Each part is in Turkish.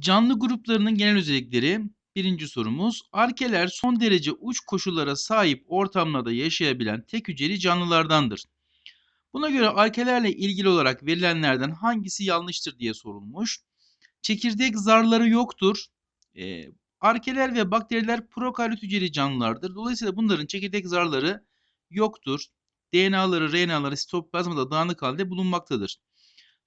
Canlı gruplarının genel özellikleri. Birinci sorumuz. Arkeler son derece uç koşullara sahip ortamlarda yaşayabilen tek hücreli canlılardandır. Buna göre arkelerle ilgili olarak verilenlerden hangisi yanlıştır diye sorulmuş. Çekirdek zarları yoktur. Ee, arkeler ve bakteriler prokaryot hücreli canlılardır. Dolayısıyla bunların çekirdek zarları yoktur. DNA'ları, RNA'ları sitoplazmada dağınık halde bulunmaktadır.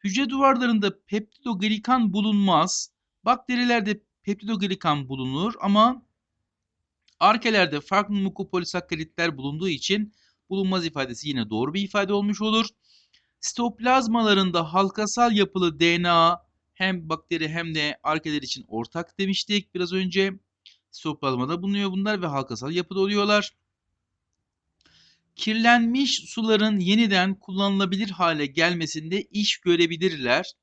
Hücre duvarlarında peptidoglikan bulunmaz. Bakterilerde peptidoglikan bulunur ama arkelerde farklı mukopolisakkaritler bulunduğu için bulunmaz ifadesi yine doğru bir ifade olmuş olur. Sitoplazmalarında halkasal yapılı DNA hem bakteri hem de arkeler için ortak demiştik biraz önce. Sitoplazmada bulunuyor bunlar ve halkasal yapıda oluyorlar. Kirlenmiş suların yeniden kullanılabilir hale gelmesinde iş görebilirler.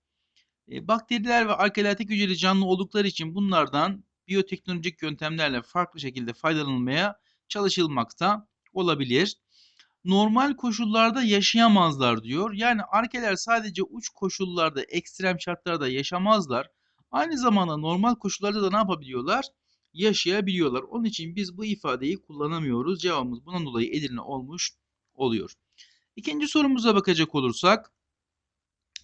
E, bakteriler ve arkeler tek hücreli canlı oldukları için bunlardan biyoteknolojik yöntemlerle farklı şekilde faydalanılmaya çalışılmakta olabilir. Normal koşullarda yaşayamazlar diyor. Yani arkeler sadece uç koşullarda, ekstrem şartlarda yaşamazlar. Aynı zamanda normal koşullarda da ne yapabiliyorlar? Yaşayabiliyorlar. Onun için biz bu ifadeyi kullanamıyoruz. Cevabımız bundan dolayı Edirne olmuş oluyor. İkinci sorumuza bakacak olursak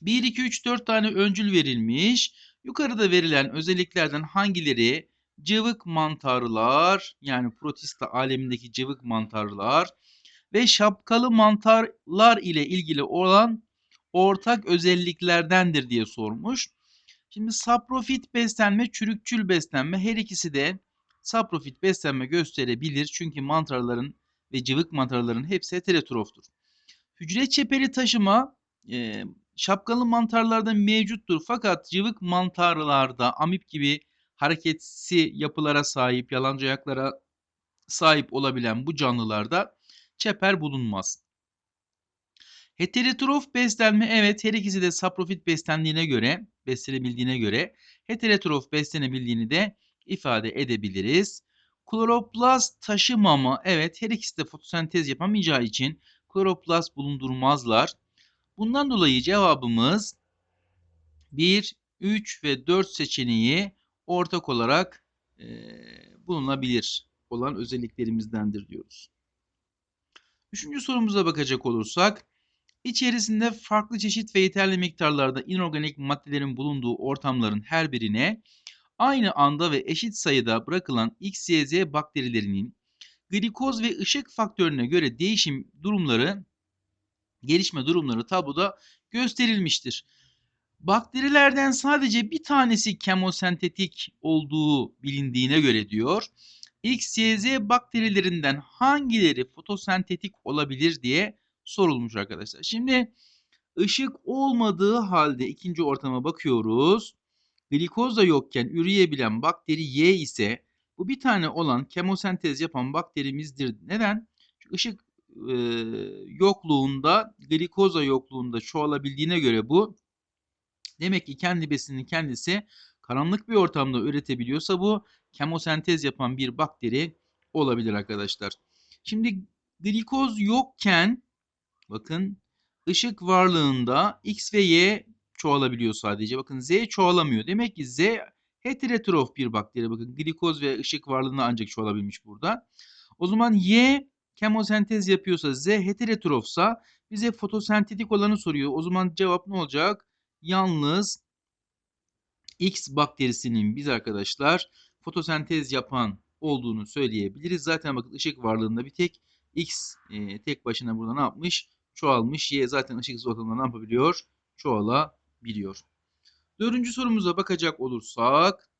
1, 2, 3, 4 tane öncül verilmiş. Yukarıda verilen özelliklerden hangileri cıvık mantarlar yani protista alemindeki cıvık mantarlar ve şapkalı mantarlar ile ilgili olan ortak özelliklerdendir diye sormuş. Şimdi saprofit beslenme, çürükçül beslenme her ikisi de saprofit beslenme gösterebilir. Çünkü mantarların ve cıvık mantarların hepsi heterotroftur. Hücre çeperi taşıma e, şapkalı mantarlarda mevcuttur fakat cıvık mantarlarda amip gibi hareketsiz yapılara sahip, yalancı ayaklara sahip olabilen bu canlılarda çeper bulunmaz. Heterotrof beslenme evet her ikisi de saprofit beslendiğine göre, beslenebildiğine göre heterotrof beslenebildiğini de ifade edebiliriz. Kloroplast taşımama evet her ikisi de fotosentez yapamayacağı için kloroplast bulundurmazlar. Bundan dolayı cevabımız 1, 3 ve 4 seçeneği ortak olarak e, bulunabilir olan özelliklerimizdendir diyoruz. Üçüncü sorumuza bakacak olursak, içerisinde farklı çeşit ve yeterli miktarlarda inorganik maddelerin bulunduğu ortamların her birine aynı anda ve eşit sayıda bırakılan X, Y, Z bakterilerinin glikoz ve ışık faktörüne göre değişim durumları, gelişme durumları tabloda gösterilmiştir. Bakterilerden sadece bir tanesi kemosentetik olduğu bilindiğine göre diyor. X, Y, Z bakterilerinden hangileri fotosentetik olabilir diye sorulmuş arkadaşlar. Şimdi ışık olmadığı halde ikinci ortama bakıyoruz. Glikoz da yokken üreyebilen bakteri Y ise bu bir tane olan kemosentez yapan bakterimizdir. Neden? Çünkü ışık e, yokluğunda, glikoza yokluğunda çoğalabildiğine göre bu demek ki kendi besinini kendisi karanlık bir ortamda üretebiliyorsa bu kemosentez yapan bir bakteri olabilir arkadaşlar. Şimdi glikoz yokken bakın ışık varlığında X ve Y çoğalabiliyor sadece. Bakın Z çoğalamıyor. Demek ki Z heterotrof bir bakteri. Bakın glikoz ve ışık varlığında ancak çoğalabilmiş burada. O zaman Y kemosentez yapıyorsa Z heterotrofsa bize fotosentetik olanı soruyor. O zaman cevap ne olacak? Yalnız X bakterisinin biz arkadaşlar fotosentez yapan olduğunu söyleyebiliriz. Zaten bakın ışık varlığında bir tek X e, tek başına burada ne yapmış? Çoğalmış. Y zaten ışıksız ortamda ne yapabiliyor? Çoğalabiliyor. Dördüncü sorumuza bakacak olursak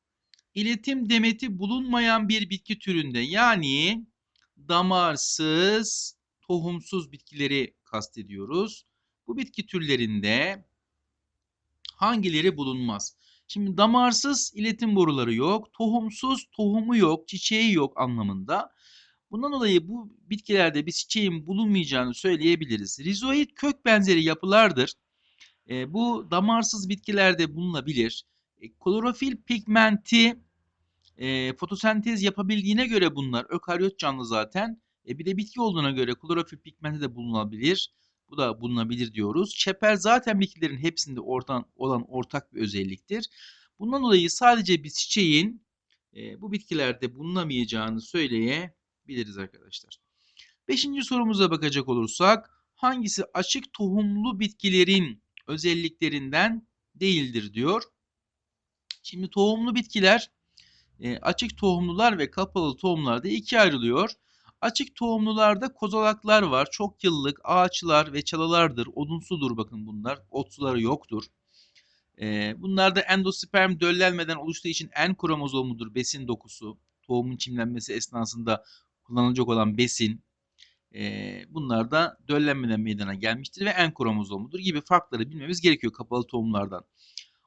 iletim demeti bulunmayan bir bitki türünde yani damarsız, tohumsuz bitkileri kastediyoruz. Bu bitki türlerinde hangileri bulunmaz? Şimdi damarsız iletim boruları yok, tohumsuz tohumu yok, çiçeği yok anlamında. Bundan dolayı bu bitkilerde bir çiçeğin bulunmayacağını söyleyebiliriz. Rizoid kök benzeri yapılardır. E, bu damarsız bitkilerde bulunabilir. E, klorofil pigmenti e, fotosentez yapabildiğine göre bunlar ökaryot canlı zaten. E, bir de bitki olduğuna göre klorofil pigmenti de bulunabilir. Bu da bulunabilir diyoruz. Çeper zaten bitkilerin hepsinde ortan, olan ortak bir özelliktir. Bundan dolayı sadece bir çiçeğin e, bu bitkilerde bulunamayacağını söyleyebiliriz arkadaşlar. Beşinci sorumuza bakacak olursak hangisi açık tohumlu bitkilerin özelliklerinden değildir diyor. Şimdi tohumlu bitkiler e, açık tohumlular ve kapalı tohumlarda ikiye ayrılıyor. Açık tohumlularda kozalaklar var. Çok yıllık ağaçlar ve çalılardır. Odunsudur bakın bunlar. Otsuları yoktur. E, bunlarda endosperm döllenmeden oluştuğu için en kromozomudur besin dokusu. Tohumun çimlenmesi esnasında kullanılacak olan besin. E, bunlar da döllenmeden meydana gelmiştir ve en kromozomudur gibi farkları bilmemiz gerekiyor kapalı tohumlardan.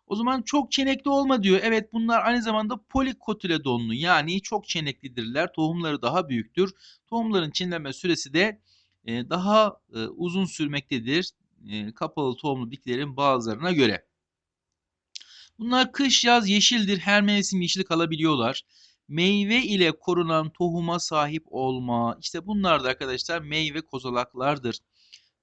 O zaman çok çenekli olma diyor. Evet bunlar aynı zamanda polikotiledonlu yani çok çeneklidirler. Tohumları daha büyüktür. Tohumların çinlenme süresi de e, daha e, uzun sürmektedir. E, kapalı tohumlu bitkilerin bazılarına göre. Bunlar kış yaz yeşildir. Her mevsim yeşil kalabiliyorlar. Meyve ile korunan tohuma sahip olma. İşte bunlar da arkadaşlar meyve kozalaklardır.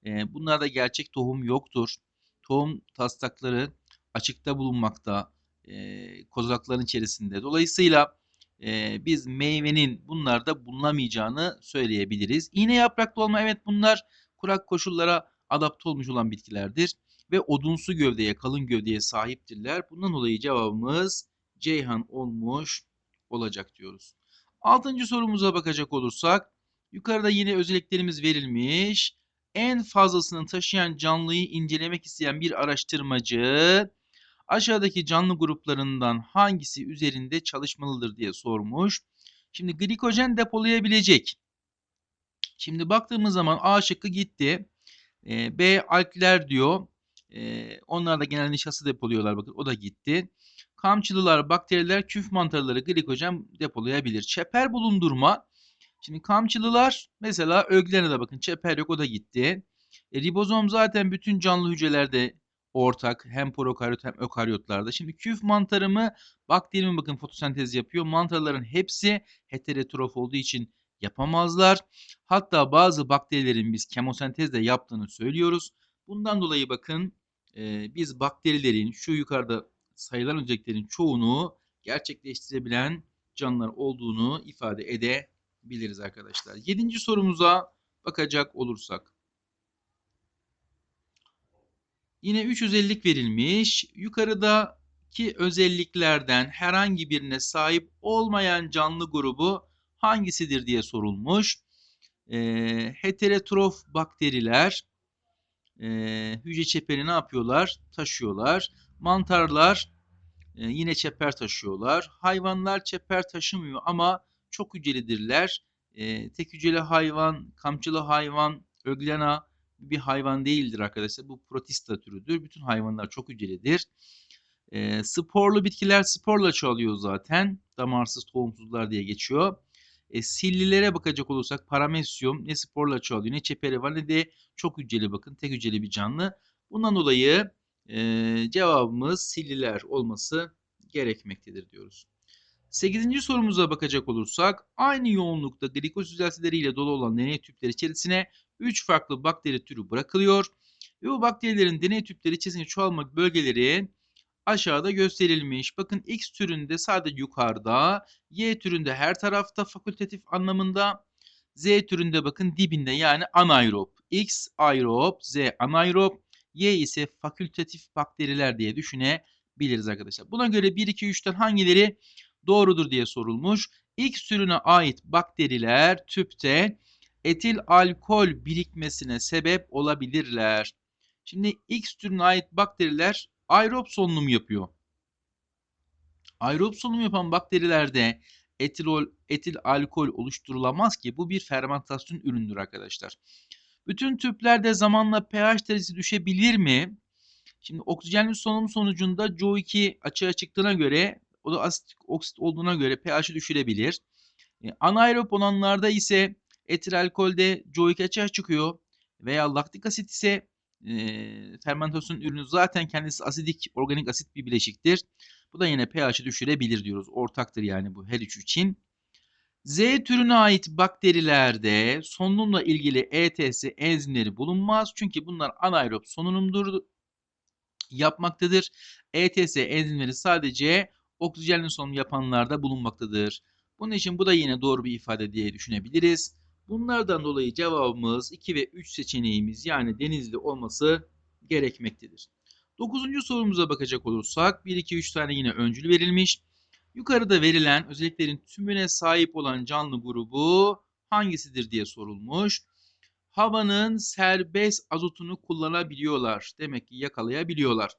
E, bunlarda gerçek tohum yoktur. Tohum taslakları açıkta bulunmakta e, kozakların içerisinde. Dolayısıyla e, biz meyvenin bunlarda bulunamayacağını söyleyebiliriz. İğne yapraklı olma evet bunlar kurak koşullara adapte olmuş olan bitkilerdir ve odunsu gövdeye, kalın gövdeye sahiptirler. Bundan dolayı cevabımız Ceyhan olmuş olacak diyoruz. Altıncı sorumuza bakacak olursak yukarıda yine özelliklerimiz verilmiş. En fazlasını taşıyan canlıyı incelemek isteyen bir araştırmacı aşağıdaki canlı gruplarından hangisi üzerinde çalışmalıdır diye sormuş. Şimdi glikojen depolayabilecek. Şimdi baktığımız zaman A şıkkı gitti. E, B alkler diyor. E, onlar da genelde nişası depoluyorlar bakın o da gitti. Kamçılılar, bakteriler, küf mantarları glikojen depolayabilir. Çeper bulundurma. Şimdi kamçılılar mesela öglene de bakın çeper yok o da gitti. E, ribozom zaten bütün canlı hücrelerde ortak hem prokaryot hem ökaryotlarda. Şimdi küf mantarı mı bakteri mi bakın fotosentez yapıyor. Mantarların hepsi heterotrof olduğu için yapamazlar. Hatta bazı bakterilerin biz kemosentezle yaptığını söylüyoruz. Bundan dolayı bakın e, biz bakterilerin şu yukarıda sayılan özelliklerin çoğunu gerçekleştirebilen canlılar olduğunu ifade edebiliriz arkadaşlar. Yedinci sorumuza bakacak olursak. Yine 3 özellik verilmiş. Yukarıdaki özelliklerden herhangi birine sahip olmayan canlı grubu hangisidir diye sorulmuş. E, heterotrof bakteriler e, hücre çeperi ne yapıyorlar? Taşıyorlar. Mantarlar e, yine çeper taşıyorlar. Hayvanlar çeper taşımıyor ama çok hücrelidirler. E, tek hücreli hayvan, kamçılı hayvan, öglena bir hayvan değildir arkadaşlar. Bu protista türüdür. Bütün hayvanlar çok hücrelidir. E, sporlu bitkiler sporla çoğalıyor zaten. Damarsız tohumsuzlar diye geçiyor. E, sillilere bakacak olursak paramesyum ne sporla çoğalıyor ne çeperi var ne de çok hücreli bakın. Tek hücreli bir canlı. Bundan dolayı e, cevabımız silliler olması gerekmektedir diyoruz. Sekizinci sorumuza bakacak olursak aynı yoğunlukta glikoz düzeltileriyle dolu olan deney tüpleri içerisine 3 farklı bakteri türü bırakılıyor. Ve bu bakterilerin deney tüpleri içerisinde çoğalma bölgeleri aşağıda gösterilmiş. Bakın X türünde sadece yukarıda, Y türünde her tarafta fakultatif anlamında, Z türünde bakın dibinde yani anaerob. X aerob, Z anaerob, Y ise fakultatif bakteriler diye düşünebiliriz arkadaşlar. Buna göre 1, 2, 3'ten hangileri doğrudur diye sorulmuş. X türüne ait bakteriler tüpte etil alkol birikmesine sebep olabilirler. Şimdi X türüne ait bakteriler aerob solunum yapıyor. Aerob solunum yapan bakterilerde etilol, etil alkol oluşturulamaz ki bu bir fermentasyon üründür arkadaşlar. Bütün tüplerde zamanla pH derecesi düşebilir mi? Şimdi oksijenli solunum sonucunda CO2 açığa çıktığına göre o da asit oksit olduğuna göre pH'i düşürebilir. E, anaerop olanlarda ise etil alkolde CO2 açığa çıkıyor veya laktik asit ise e, fermentasyon ürünü zaten kendisi asidik organik asit bir bileşiktir. Bu da yine pH'i düşürebilir diyoruz. Ortaktır yani bu her üç için. Z türüne ait bakterilerde solunumla ilgili ETS enzimleri bulunmaz. Çünkü bunlar anaerob solunumdur. yapmaktadır. ETS enzimleri sadece oksijenli solunum yapanlarda bulunmaktadır. Bunun için bu da yine doğru bir ifade diye düşünebiliriz. Bunlardan dolayı cevabımız 2 ve 3 seçeneğimiz yani denizli olması gerekmektedir. Dokuzuncu sorumuza bakacak olursak 1, 2, 3 tane yine öncül verilmiş. Yukarıda verilen özelliklerin tümüne sahip olan canlı grubu hangisidir diye sorulmuş. Havanın serbest azotunu kullanabiliyorlar. Demek ki yakalayabiliyorlar.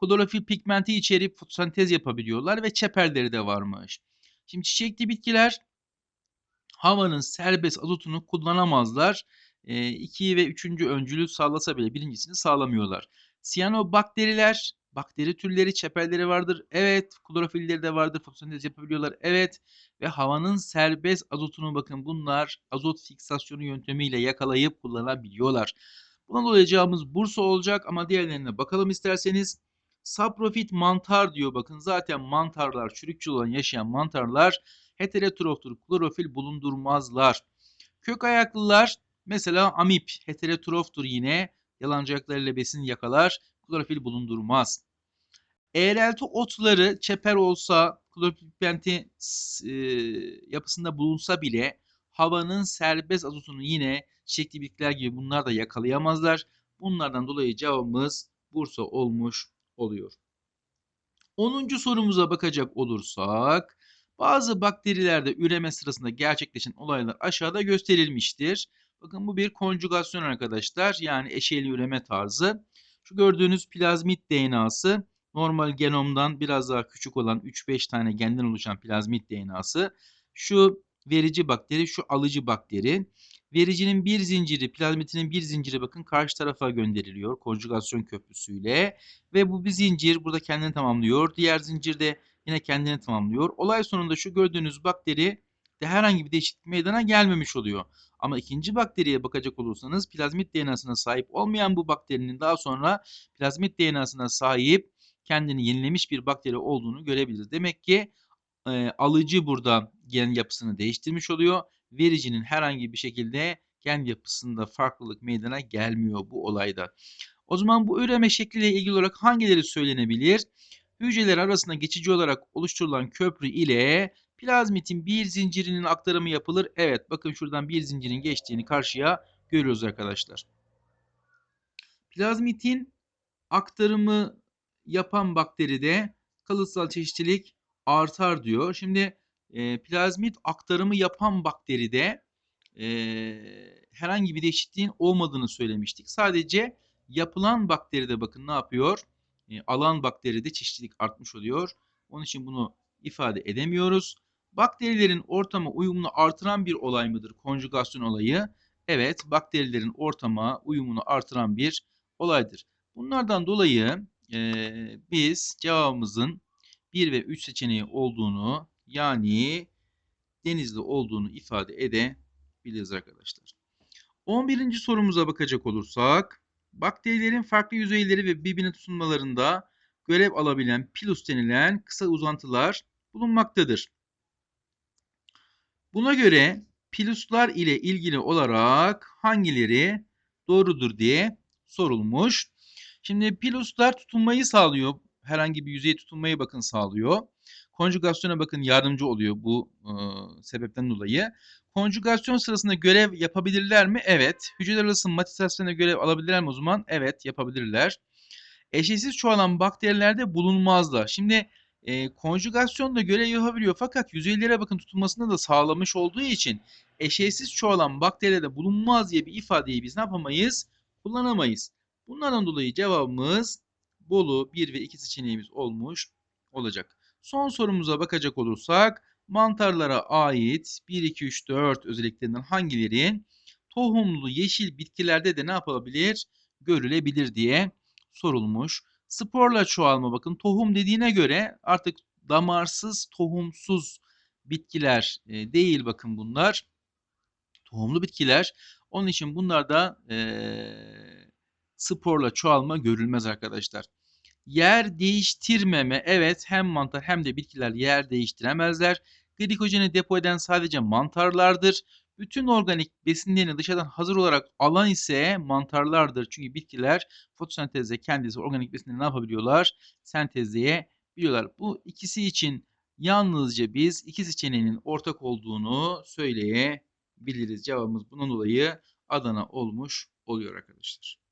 Klorofil pigmenti içerip fotosentez yapabiliyorlar ve çeperleri de varmış. Şimdi çiçekli bitkiler havanın serbest azotunu kullanamazlar. 2 ve 3. öncülü sağlasa bile birincisini sağlamıyorlar. Siyanobakteriler, bakteri türleri, çeperleri vardır. Evet, klorofilleri de vardır. Fotosentez yapabiliyorlar. Evet. Ve havanın serbest azotunu bakın bunlar azot fiksasyonu yöntemiyle yakalayıp kullanabiliyorlar. Buna dolayı cevabımız Bursa olacak ama diğerlerine bakalım isterseniz. Saprofit mantar diyor bakın zaten mantarlar çürükçül olan yaşayan mantarlar heterotroftur klorofil bulundurmazlar. Kök ayaklılar mesela amip heterotroftur yine yalancaklarıyla besin yakalar klorofil bulundurmaz. Eğrelti otları çeper olsa klorofilpenti e, yapısında bulunsa bile havanın serbest azotunu yine çiçekli gibi bunlar da yakalayamazlar. Bunlardan dolayı cevabımız Bursa olmuş oluyor. 10. sorumuza bakacak olursak bazı bakterilerde üreme sırasında gerçekleşen olaylar aşağıda gösterilmiştir. Bakın bu bir konjugasyon arkadaşlar. Yani eşeyli üreme tarzı. Şu gördüğünüz plazmit DNA'sı normal genomdan biraz daha küçük olan 3-5 tane genden oluşan plazmit DNA'sı. Şu verici bakteri, şu alıcı bakteri. Vericinin bir zinciri, plazmitinin bir zinciri bakın karşı tarafa gönderiliyor konjugasyon köprüsüyle. Ve bu bir zincir burada kendini tamamlıyor. Diğer zincir de yine kendini tamamlıyor. Olay sonunda şu gördüğünüz bakteri de herhangi bir değişiklik meydana gelmemiş oluyor. Ama ikinci bakteriye bakacak olursanız plazmit DNA'sına sahip olmayan bu bakterinin daha sonra plazmit DNA'sına sahip kendini yenilemiş bir bakteri olduğunu görebiliriz. Demek ki e, alıcı burada gen yapısını değiştirmiş oluyor. Vericinin herhangi bir şekilde gen yapısında farklılık meydana gelmiyor bu olayda. O zaman bu üreme şekliyle ilgili olarak hangileri söylenebilir? Hücreler arasında geçici olarak oluşturulan köprü ile plazmitin bir zincirinin aktarımı yapılır. Evet bakın şuradan bir zincirin geçtiğini karşıya görüyoruz arkadaşlar. Plazmitin aktarımı yapan bakteride kalıtsal çeşitlilik artar diyor. Şimdi e, plazmit aktarımı yapan bakteride e, herhangi bir değişikliğin olmadığını söylemiştik. Sadece yapılan bakteride bakın ne yapıyor? E, alan bakteride çeşitlilik artmış oluyor. Onun için bunu ifade edemiyoruz. Bakterilerin ortama uyumunu artıran bir olay mıdır konjugasyon olayı? Evet, bakterilerin ortama uyumunu artıran bir olaydır. Bunlardan dolayı e, biz cevabımızın 1 ve 3 seçeneği olduğunu yani denizli olduğunu ifade edebiliriz arkadaşlar. 11. sorumuza bakacak olursak bakterilerin farklı yüzeyleri ve birbirine tutunmalarında görev alabilen pilus denilen kısa uzantılar bulunmaktadır. Buna göre piluslar ile ilgili olarak hangileri doğrudur diye sorulmuş. Şimdi piluslar tutunmayı sağlıyor. Herhangi bir yüzeye tutunmayı bakın sağlıyor. Konjugasyona bakın yardımcı oluyor bu e, sebepten dolayı. Konjugasyon sırasında görev yapabilirler mi? Evet. Hücreler arası matisasyona görev alabilirler mi o zaman? Evet yapabilirler. Eşeğsiz çoğalan bakterilerde bulunmazlar. Şimdi e, konjugasyonda görev yapabiliyor fakat yüzeylere bakın tutulmasını da sağlamış olduğu için eşeğsiz çoğalan bakterilerde bulunmaz diye bir ifadeyi biz ne yapamayız? Kullanamayız. Bunlardan dolayı cevabımız Bolu 1 ve 2 seçeneğimiz olmuş olacak. Son sorumuza bakacak olursak mantarlara ait 1, 2, 3, 4 özelliklerinden hangilerin tohumlu yeşil bitkilerde de ne yapabilir? Görülebilir diye sorulmuş. Sporla çoğalma bakın tohum dediğine göre artık damarsız, tohumsuz bitkiler e, değil bakın bunlar. Tohumlu bitkiler. Onun için bunlarda e, sporla çoğalma görülmez arkadaşlar. Yer değiştirmeme. Evet hem mantar hem de bitkiler yer değiştiremezler. Glikojeni depo eden sadece mantarlardır. Bütün organik besinlerini dışarıdan hazır olarak alan ise mantarlardır. Çünkü bitkiler fotosentezde kendisi organik besinleri ne yapabiliyorlar? Sentezleyebiliyorlar. Bu ikisi için yalnızca biz iki seçeneğinin ortak olduğunu söyleyebiliriz. Cevabımız bunun dolayı Adana olmuş oluyor arkadaşlar.